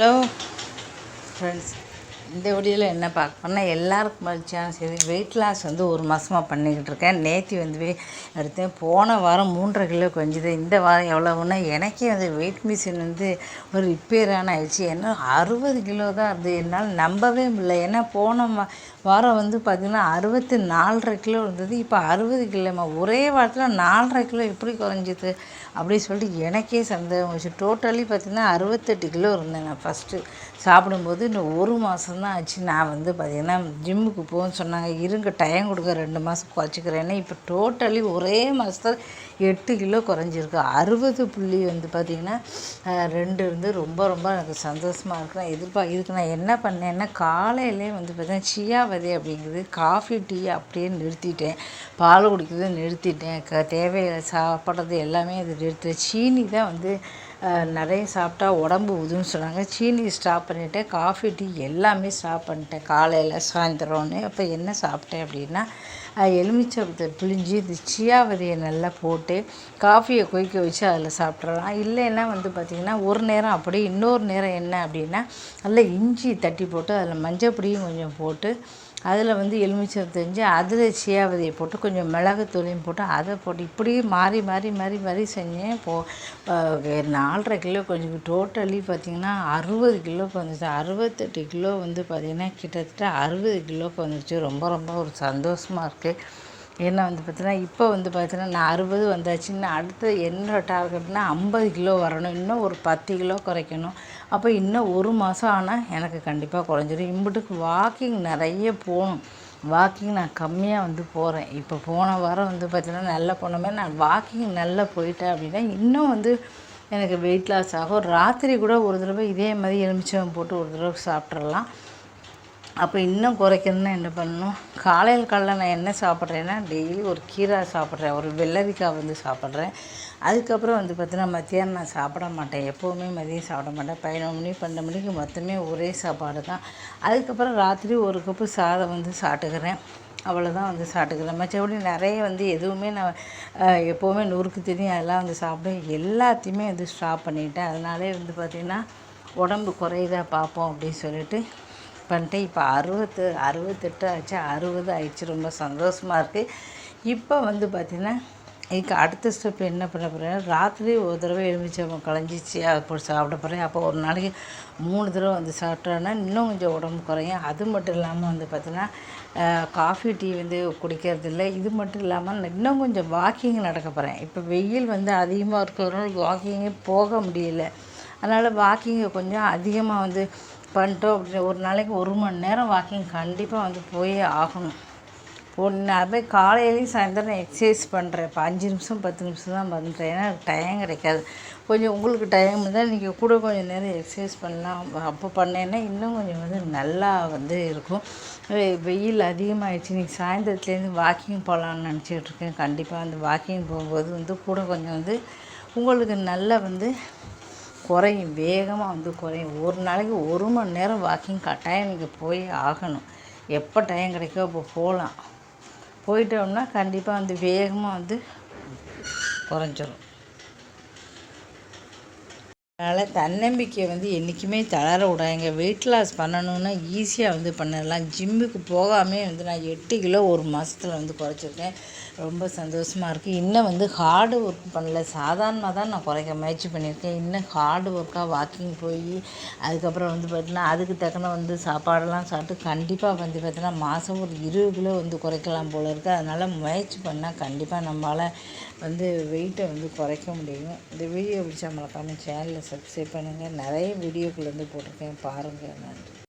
Hello friends இந்த வீடியோவில் என்ன பார்க்க எல்லாருக்கும் மகிழ்ச்சியான செய்தி. வெயிட் லாஸ் வந்து ஒரு மாதமாக பண்ணிக்கிட்டு இருக்கேன். நேற்று வந்து எடுத்தேன் போன வாரம் மூன்றரை கிலோ கொஞ்சது இந்த வாரம் எவ்வளோன்னா எனக்கே வந்து வெயிட் மிஷின் வந்து ஒரு ரிப்பேரான ஆயிடுச்சு. என்ன அறுபது கிலோ தான் அது என்னால் நம்பவே முடியல. ஏன்னா போன வாரம் வந்து பார்த்திங்கன்னா அறுபத்தி நாலரை கிலோ இருந்தது. இப்போ அறுபது கிலோமா ஒரே வாரத்தில் நாலரை கிலோ எப்படி குறைஞ்சிது? அப்படின்னு சொல்லிட்டு எனக்கே சந்தேகம் வச்சு டோட்டலி பார்த்திங்கன்னா அறுபத்தெட்டு கிலோ இருந்தேன் நான் ஃபஸ்ட்டு சாப்பிடும்போது இன்னும் ஒரு மாதம் தான் ஆச்சு. நான் வந்து பார்த்திங்கன்னா ஜிம்முக்கு போகணும்னு சொன்னாங்க. இருங்க டைம் கொடுக்க ரெண்டு மாதம் குறைச்சிக்கிறேன்னு. இப்போ டோட்டலி ஒரே மாதத்தில் எட்டு கிலோ குறைஞ்சிருக்கு. அறுபது புள்ளி வந்து பார்த்திங்கன்னா ரெண்டு இருந்து ரொம்ப ரொம்ப எனக்கு சந்தோஷமாக இருக்கு. நான் எதிர்பார்க்க இதுக்கு நான் என்ன பண்ணேன்னா காலையிலே வந்து பார்த்தீங்கன்னா சியா அப்படிங்கிறது காஃபி டீ அப்படியே நிறுத்திட்டேன். பால் குடிக்கிறது நிறுத்திட்டேன். க தேவையில்லை சாப்பிட்றது எல்லாமே அது நிறுத்திட்டேன். சீனி தான் வந்து நிறைய சாப்பிட்டா உடம்பு உதுன்னு சொன்னாங்க. சீனி ஸ்டாப் பண்ணிட்டேன். காஃபி டீ எல்லாமே ஸ்டாப் பண்ணிட்டேன். காலையில் சாயந்தரம்னு. அப்போ என்ன சாப்பிட்டேன் அப்படின்னா எலுமிச்சை பிழிஞ்சு இந்த சியா விதையை நல்லா போட்டு காஃபியை கொதிக்க வச்சு அதில் சாப்பிட்றலாம் இல்லைன்னா வந்து பார்த்திங்கன்னா ஒரு நேரம் அப்படி இன்னொரு நேரம் என்ன அப்படின்னா நல்லா இஞ்சி தட்டி போட்டு அதில் மஞ்சள் பொடியும் கொஞ்சம் போட்டு அதில் வந்து எலுமிச்சம் தெரிஞ்சு அதில் சியா போட்டு கொஞ்சம் மிளகு தூளையும் போட்டு அதை போட்டு இப்படியே மாறி மாறி மாறி மாறி செஞ்சேன். போ நாலரை கிலோ கொஞ்சம் டோட்டலி பார்த்திங்கன்னா அறுபது கிலோக்கு வந்துச்சு. அறுபத்தெட்டு கிலோ வந்து பார்த்திங்கன்னா கிட்டத்தட்ட அறுபது கிலோக்கு வந்துச்சு. ரொம்ப ரொம்ப ஒரு சந்தோஷமாக இருக்குது ஏன்னா வந்து பார்த்தீங்கன்னா இப்போ வந்து பார்த்தீங்கன்னா நான் அறுபது வந்தாச்சுன்னா அடுத்து என்னோடய டார்கெட்னா ஐம்பது கிலோ வரணும். இன்னும் ஒரு பத்து கிலோ குறைக்கணும். அப்போ இன்னும் ஒரு மாதம் ஆனால் எனக்கு கண்டிப்பாக குறைஞ்சிரும். இம்புட்டுக்கு வாக்கிங் நிறைய போகணும். வாக்கிங் நான் கம்மியாக வந்து போகிறேன் இப்போ போன வாரம் வந்து பார்த்தீங்கன்னா நல்லா போனமே. நான் வாக்கிங் நல்லா போயிட்டேன் அப்படின்னா இன்னும் வந்து எனக்கு வெயிட் லாஸ் ஆகும். ராத்திரி கூட ஒரு தடவை இதே மாதிரி எலுமிச்சம் போட்டு ஒரு தடவை சாப்பிட்றலாம் அப்போ இன்னும் குறைக்கணும்னா என்ன பண்ணணும்? காலையில் காலையில் நான் என்ன சாப்பிட்றேன்னா டெய்லி ஒரு கீரை சாப்பிட்றேன். ஒரு வெள்ளரிக்காய் வந்து சாப்பிட்றேன். அதுக்கப்புறம் வந்து பார்த்தீங்கன்னா மத்தியானம் நான் சாப்பிட மாட்டேன். எப்போவுமே மதியம் சாப்பிட மாட்டேன். பதினொன்று மணி பன்னெண்டு மணிக்கு மொத்தமே ஒரே சாப்பாடு தான். அதுக்கப்புறம் ராத்திரி ஒரு கப்பு சாதம் வந்து சாப்பிட்டுக்கிறேன். அவ்வளோதான் வந்து சாப்பிட்டுக்கிறேன். மற்றபடி நிறைய வந்து எதுவுமே நான் எப்போவுமே நொறுக்கு தெரியும். அதெல்லாம் வந்து சாப்பிடுவேன். எல்லாத்தையுமே வந்து ஸ்டாப் பண்ணிட்டேன். அதனாலே வந்து பார்த்திங்கன்னா உடம்பு குறையுதா பார்ப்போம் அப்படின்னு சொல்லிட்டு பண்ணிட்டு இப்போ அறுபத்து அறுபத்தெட்டு ஆச்சு அறுபது ஆயிடுச்சு. ரொம்ப சந்தோஷமாக இருக்குது இப்போ வந்து பார்த்திங்கன்னா இதுக்கு அடுத்த ஸ்டெப் என்ன பண்ண போகிறேன் ராத்திரி ஒரு தடவை எலுமிச்சம்பழம் களைஞ்சிச்சு. அதை போட்டு சாப்பிட போகிறேன் அப்போ ஒரு நாளைக்கு மூணு தடவை வந்து சாப்பிட்டோன்னா இன்னும் கொஞ்சம் உடம்பு குறையும். அது மட்டும் இல்லாமல் வந்து பார்த்திங்கன்னா காஃபி டீ வந்து குடிக்கிறது இல்லை. இது மட்டும் இல்லாமல் நான் இன்னும் கொஞ்சம் வாக்கிங் நடக்க போகிறேன் இப்போ வெயில் வந்து அதிகமாக இருக்கிறவங்களுக்கு வாக்கிங்கே போக முடியல. அதனால் வாக்கிங்கை கொஞ்சம் அதிகமாக வந்து பண்ணிட்டோம் அப்படின்னு ஒரு நாளைக்கு ஒரு மணி நேரம் வாக்கிங் கண்டிப்பாக வந்து போயே ஆகணும். ஒரு நான் போய் காலையிலையும் சாயந்தரம் எக்ஸசைஸ் பண்ணுறேன் இப்போ அஞ்சு நிமிஷம் பத்து நிமிஷம் தான் பண்ணுறேன் ஏன்னா டைம் கிடைக்காது. கொஞ்சம் உங்களுக்கு டைம் இருந்தால் நீங்கள் கூட கொஞ்சம் நேரம் எக்ஸசைஸ் பண்ணலாம். அப்போ பண்ணேன்னா இன்னும் கொஞ்சம் வந்து நல்லா வந்து இருக்கும். வெயில் அதிகமாகிடுச்சு இன்றைக்கி சாயந்தரத்துலேருந்து வாக்கிங் போகலான்னு நினச்சிக்கிட்டு இருக்கேன். கண்டிப்பாக அந்த வாக்கிங் போகும்போது வந்து கூட கொஞ்சம் வந்து உங்களுக்கு நல்லா வந்து குறையும் வேகமாக வந்து குறையும். ஒரு நாளைக்கு ஒரு மணி நேரம் வாக்கிங் கட்டாயம் நீங்கள் போய் ஆகணும். எப்போ டைம் கிடைக்கோ அப்போ போகலாம் போயிட்டோம்னா கண்டிப்பாக வந்து வேகமாக வந்து குறைஞ்சிரும். அதனால் தன்னம்பிக்கையை வந்து என்றைக்குமே தளர விடாங்க வெயிட் லாஸ் பண்ணணுன்னா ஈஸியாக வந்து பண்ணிடலாம் ஜிம்முக்கு போகாமே வந்து நான் எட்டு கிலோ ஒரு மாதத்தில் வந்து குறைச்சிருக்கேன். ரொம்ப சந்தோஷமாக இருக்குது இன்னும் வந்து ஹார்டு ஒர்க் பண்ணல. சாதாரணமாக தான் நான் குறைக்க முயற்சி பண்ணியிருக்கேன். இன்னும் ஹார்டு ஒர்க்காக வாக்கிங் போய் அதுக்கப்புறம் வந்து பார்த்தீங்கன்னா அதுக்கு தக்கன வந்து சாப்பாடெல்லாம் சாப்பிட்டு கண்டிப்பாக வந்து பார்த்தீங்கன்னா மாதம் ஒரு இருபது கிலோ வந்து குறைக்கலாம் போல இருக்குது அதனால் முயற்சி பண்ணால் கண்டிப்பாக நம்மளால் வந்து வெயிட்டை வந்து குறைக்க முடியும். இந்த வீடியோ பிடிச்சா மறக்காமல் சேனலை சப்ஸ்கிரைப் பண்ணுங்கள் நிறைய வீடியோக்கள் வந்து போட்டிருக்கேன். பாருங்கள் நன்றி.